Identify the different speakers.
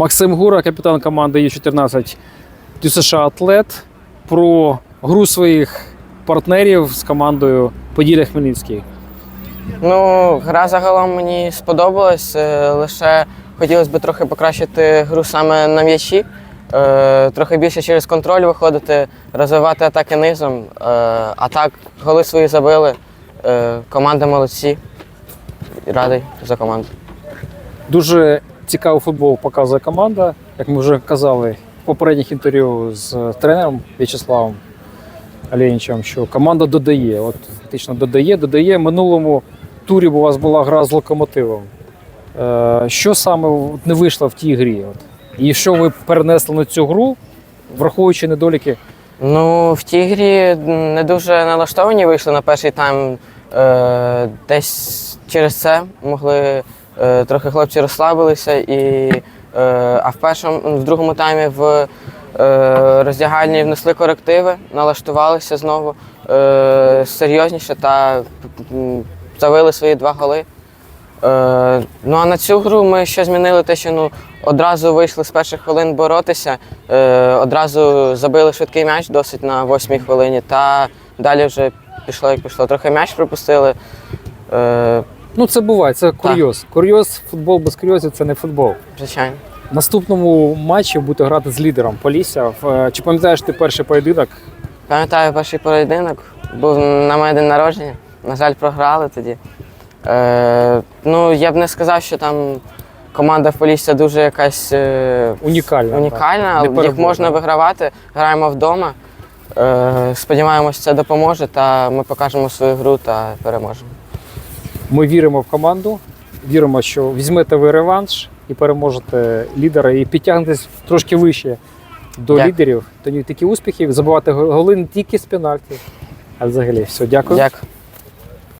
Speaker 1: Максим Гура, капітан команди Ю-14 ДЮСШ Атлет, про гру своїх партнерів з командою Поділля Хмельницький.
Speaker 2: Ну, гра загалом мені сподобалась. е, Лише хотілося б трохи покращити гру саме на м'ячі, е, трохи більше через контроль виходити, розвивати атаки низом. Е, А так, голи свої забили. Команда молодці. Радий за команду.
Speaker 1: Дуже цікавий футбол показує команда. Як ми вже казали в попередніх інтерв'ю з тренером В'ячеславом Олєнічем, що команда додає. От фактично додає, додає. Минулому турі у вас була гра з локомотивом. Е, Що саме не вийшло в тій грі? От? І що ви перенесли на цю гру, враховуючи недоліки?
Speaker 2: Ну, в тій грі не дуже налаштовані вийшли на перший тайм. Е, десь через це могли трохи хлопці розслабилися. І, е, а в першому, в другому таймі в е, роздягальні внесли корективи, налаштувалися знову е, серйозніше та м, завели свої два голи. Е, ну а на цю гру ми ще змінили те, що ну, одразу вийшли з перших хвилин боротися, е, одразу забили швидкий м'яч досить на восьмій хвилині, та далі вже пішло як пішло. Трохи м'яч пропустили. Е,
Speaker 1: Ну, це буває, це курйоз. Курйоз, футбол без курйозів це не футбол.
Speaker 2: звичайно.
Speaker 1: В наступному матчі будете грати з лідером Полісся. Е, Чи пам'ятаєш ти перший поєдинок?
Speaker 2: Пам'ятаю перший поєдинок, був на моє день народження. На жаль, програли тоді. Е, ну, я б не сказав, що там команда в Полісся дуже якась. Е,
Speaker 1: Унікальна.
Speaker 2: унікальна,
Speaker 1: так.
Speaker 2: їх можна вигравати. Граємо вдома. Е, Сподіваємось, це допоможе, та ми покажемо свою гру та переможемо.
Speaker 1: Ми віримо в команду, віримо, що візьмете ви реванш і переможете лідера і підтягнетесь трошки вище до
Speaker 2: Дякую.
Speaker 1: лідерів. Тоді такі успіхи, забувати голи не тільки з пенальті, а взагалі. Все, дякую.
Speaker 2: Дякую.